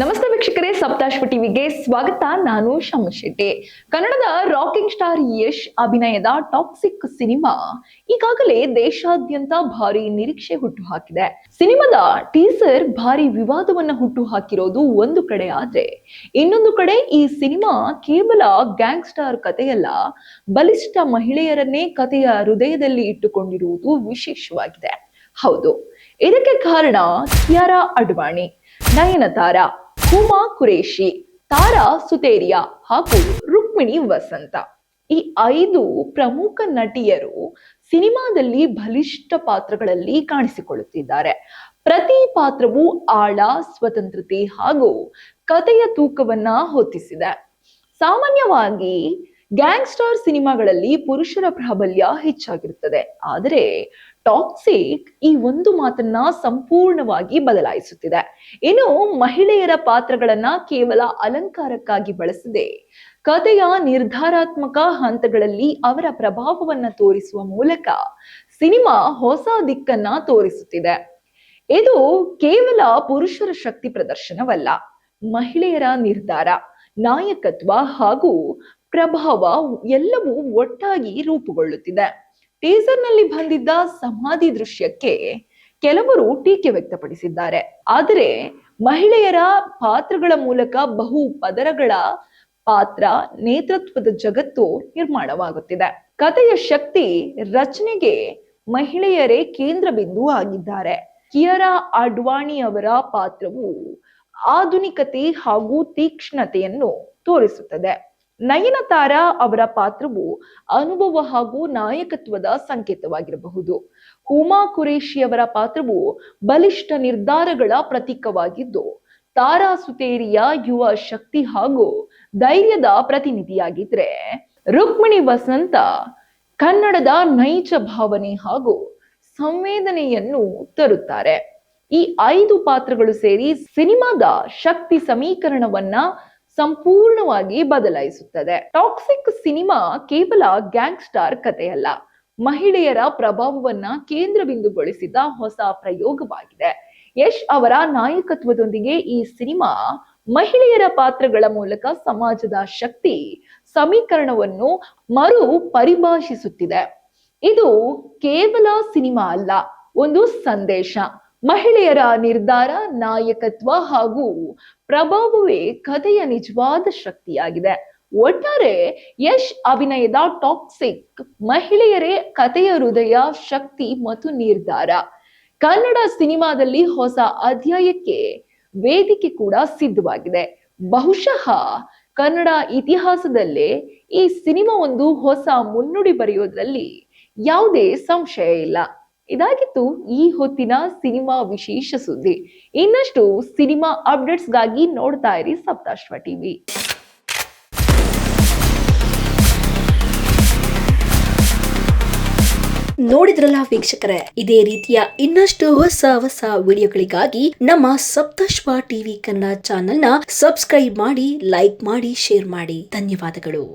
ನಮಸ್ತೆ ವೀಕ್ಷಕರೇ, ಸಪ್ತಾಶ್ವ ಟಿವಿಗೆ ಸ್ವಾಗತ. ನಾನು ಶಮ ಶೆಟ್ಟಿ. ಕನ್ನಡದ ರಾಕಿಂಗ್ ಸ್ಟಾರ್ ಯಶ್ ಅಭಿನಯದ ಟಾಕ್ಸಿಕ್ ಸಿನಿಮಾ ಈಗಾಗಲೇ ದೇಶಾದ್ಯಂತ ಭಾರಿ ನಿರೀಕ್ಷೆ ಹುಟ್ಟು ಹಾಕಿದೆ ಸಿನಿಮಾದ ಟೀಸರ್ ಭಾರಿ ವಿವಾದವನ್ನ ಹುಟ್ಟು ಹಾಕಿರೋದು ಒಂದು ಕಡೆ ಆದ್ರೆ, ಇನ್ನೊಂದು ಕಡೆ ಈ ಸಿನಿಮಾ ಕೇವಲ ಗ್ಯಾಂಗ್ ಸ್ಟಾರ್ ಕಥೆಯಲ್ಲ, ಬಲಿಷ್ಠ ಮಹಿಳೆಯರನ್ನೇ ಕಥೆಯ ಹೃದಯದಲ್ಲಿ ಇಟ್ಟುಕೊಂಡಿರುವುದು ವಿಶೇಷವಾಗಿದೆ. ಹೌದು, ಇದಕ್ಕೆ ಕಾರಣ ಕಿಯಾರಾ ಅಡ್ವಾಣಿ, ನಯನತಾರ. ಹುಮಾ ಕುರೇಶಿ ತಾರಾ ಸುತೇರಿಯಾ ಹಾಗೂ ರುಕ್ಮಿಣಿ ವಸಂತ. ಈ ಐದು ಪ್ರಮುಖ ನಟಿಯರು ಸಿನಿಮಾದಲ್ಲಿ ಬಲಿಷ್ಠ ಪಾತ್ರಗಳಲ್ಲಿ ಕಾಣಿಸಿಕೊಳ್ಳುತ್ತಿದ್ದಾರೆ. ಪ್ರತಿ ಪಾತ್ರವು ಆಳ, ಸ್ವತಂತ್ರತೆ ಹಾಗೂ ಕಥೆಯ ತೂಕವನ್ನ ಹೊತ್ತಿಸಿದೆ. ಸಾಮಾನ್ಯವಾಗಿ ಗ್ಯಾಂಗ್ಸ್ಟಾರ್ ಸಿನಿಮಾಗಳಲ್ಲಿ ಪುರುಷರ ಪ್ರಾಬಲ್ಯ ಹೆಚ್ಚಾಗಿರುತ್ತದೆ. ಆದರೆ ಟಾಕ್ಸಿಕ್ ಈ ಒಂದು ಮಾತನ್ನ ಸಂಪೂರ್ಣವಾಗಿ ಬದಲಾಯಿಸುತ್ತಿದೆ. ಇನ್ನು ಮಹಿಳೆಯರ ಪಾತ್ರಗಳನ್ನ ಕೇವಲ ಅಲಂಕಾರಕ್ಕಾಗಿ ಬಳಸದೆ ಕಥೆಯ ನಿರ್ಧಾರಾತ್ಮಕ ಹಂತಗಳಲ್ಲಿ ಅವರ ಪ್ರಭಾವವನ್ನ ತೋರಿಸುವ ಮೂಲಕ ಸಿನಿಮಾ ಹೊಸ ದಿಕ್ಕನ್ನ ತೋರಿಸುತ್ತಿದೆ. ಇದು ಕೇವಲ ಪುರುಷರ ಶಕ್ತಿ ಪ್ರದರ್ಶನವಲ್ಲ, ಮಹಿಳೆಯರ ನಿರ್ಧಾರ, ನಾಯಕತ್ವ ಹಾಗೂ ಪ್ರಭಾವ ಎಲ್ಲವೂ ಒಟ್ಟಾಗಿ ರೂಪುಗೊಳ್ಳುತ್ತಿದೆ. ಟೀಸರ್ನಲ್ಲಿ ಬಂದಿದ್ದ ಸಮಾಧಿ ದೃಶ್ಯಕ್ಕೆ ಕೆಲವರು ಟೀಕೆ ವ್ಯಕ್ತಪಡಿಸಿದ್ದಾರೆ. ಆದರೆ ಮಹಿಳೆಯರ ಪಾತ್ರಗಳ ಮೂಲಕ ಬಹು ಪದರಗಳ ಪಾತ್ರ ನೇತೃತ್ವದ ಜಗತ್ತು ನಿರ್ಮಾಣವಾಗುತ್ತಿದೆ. ಕಥೆಯ ಶಕ್ತಿ ರಚನೆಗೆ ಮಹಿಳೆಯರೇ ಕೇಂದ್ರ ಬಿಂದು ಆಗಿದ್ದಾರೆ. ಕಿಯರಾ ಅಡ್ವಾಣಿ ಅವರ ಪಾತ್ರವು ಆಧುನಿಕತೆ ಹಾಗೂ ತೀಕ್ಷ್ಣತೆಯನ್ನು ತೋರಿಸುತ್ತದೆ. ನಯನತಾರ ಅವರ ಪಾತ್ರವು ಅನುಭವ ಹಾಗೂ ನಾಯಕತ್ವದ ಸಂಕೇತವಾಗಿರಬಹುದು. ಹುಮಾ ಕುರೇಶಿಯವರ ಪಾತ್ರವು ಬಲಿಷ್ಠ ನಿರ್ಧಾರಗಳ ಪ್ರತೀಕವಾಗಿದ್ದು, ತಾರಾ ಸುತೇರಿಯ ಯುವ ಶಕ್ತಿ ಹಾಗೂ ಧೈರ್ಯದ ಪ್ರತಿನಿಧಿಯಾಗಿದ್ರೆ ರುಕ್ಮಿಣಿ ವಸಂತ ಕನ್ನಡದ ನೈಜ ಭಾವನೆ ಹಾಗೂ ಸಂವೇದನೆಯನ್ನು ತರುತ್ತಾರೆ. ಈ ಐದು ಪಾತ್ರಗಳು ಸೇರಿ ಸಿನಿಮಾದ ಶಕ್ತಿ ಸಮೀಕರಣವನ್ನ ಸಂಪೂರ್ಣವಾಗಿ ಬದಲಾಯಿಸುತ್ತದೆ. ಟಾಕ್ಸಿಕ್ ಸಿನಿಮಾ ಕೇವಲ ಗ್ಯಾಂಗ್ಸ್ಟಾರ್ ಕಥೆಯಲ್ಲ. ಮಹಿಳೆಯರ ಪ್ರಭಾವವನ್ನ ಕೇಂದ್ರಬಿಂದುಗೊಳಿಸಿದ ಹೊಸ ಪ್ರಯೋಗವಾಗಿದೆ. ಯಶ್ ಅವರ ನಾಯಕತ್ವದೊಂದಿಗೆ ಈ ಸಿನಿಮಾ ಮಹಿಳೆಯರ ಪಾತ್ರಗಳ ಮೂಲಕ ಸಮಾಜದ ಶಕ್ತಿ ಸಮೀಕರಣವನ್ನು ಮರು ಪರಿಭಾಷಿಸುತ್ತಿದೆ ಇದು ಕೇವಲ ಸಿನಿಮಾ ಅಲ್ಲ, ಒಂದು ಸಂದೇಶ. ಮಹಿಳೆಯರ ನಿರ್ಧಾರ, ನಾಯಕತ್ವ ಹಾಗೂ ಪ್ರಭಾವವೇ ಕಥೆಯ ನಿಜವಾದ ಶಕ್ತಿಯಾಗಿದೆ. ಒಟ್ಟಾರೆ ಯಶ್ ಅಭಿನಯದ ಟಾಕ್ಸಿಕ್ ಮಹಿಳೆಯರೇ ಕಥೆಯ ಹೃದಯ, ಶಕ್ತಿ ಮತ್ತು ನಿರ್ಧಾರ. ಕನ್ನಡ ಸಿನಿಮಾದಲ್ಲಿ ಹೊಸ ಅಧ್ಯಾಯಕ್ಕೆ ವೇದಿಕೆ ಕೂಡ ಸಿದ್ಧವಾಗಿದೆ. ಬಹುಶಃ ಕನ್ನಡ ಇತಿಹಾಸದಲ್ಲೇ ಈ ಸಿನಿಮಾ ಒಂದು ಹೊಸ ಮುನ್ನುಡಿ ಬರೆಯೋದ್ರಲ್ಲಿ ಯಾವುದೇ ಸಂಶಯ ಇಲ್ಲ. ಇದಾಗಿತ್ತು ಈ ಹೊತ್ತಿನ ಸಿನಿಮಾ ವಿಶೇಷ ಸುದ್ದಿ. ಇನ್ನಷ್ಟು ಸಿನಿಮಾ ಅಪ್ಡೇಟ್ಸ್ಗಾಗಿ ನೋಡ್ತಾ ಇರಿ ಸಪ್ತಾಶ್ವ ಟಿವಿ. ನೋಡಿದ್ರಲ್ಲ ವೀಕ್ಷಕರೇ, ಇದೇ ರೀತಿಯ ಇನ್ನಷ್ಟು ಹೊಸ ಹೊಸ ವಿಡಿಯೋಗಳಿಗಾಗಿ ನಮ್ಮ ಸಪ್ತಶ್ವ ಟಿವಿ ಕನ್ನಡ ಚಾನೆಲ್ನ ಸಬ್ಸ್ಕ್ರೈಬ್ ಮಾಡಿ, ಲೈಕ್ ಮಾಡಿ, ಶೇರ್ ಮಾಡಿ. ಧನ್ಯವಾದಗಳು.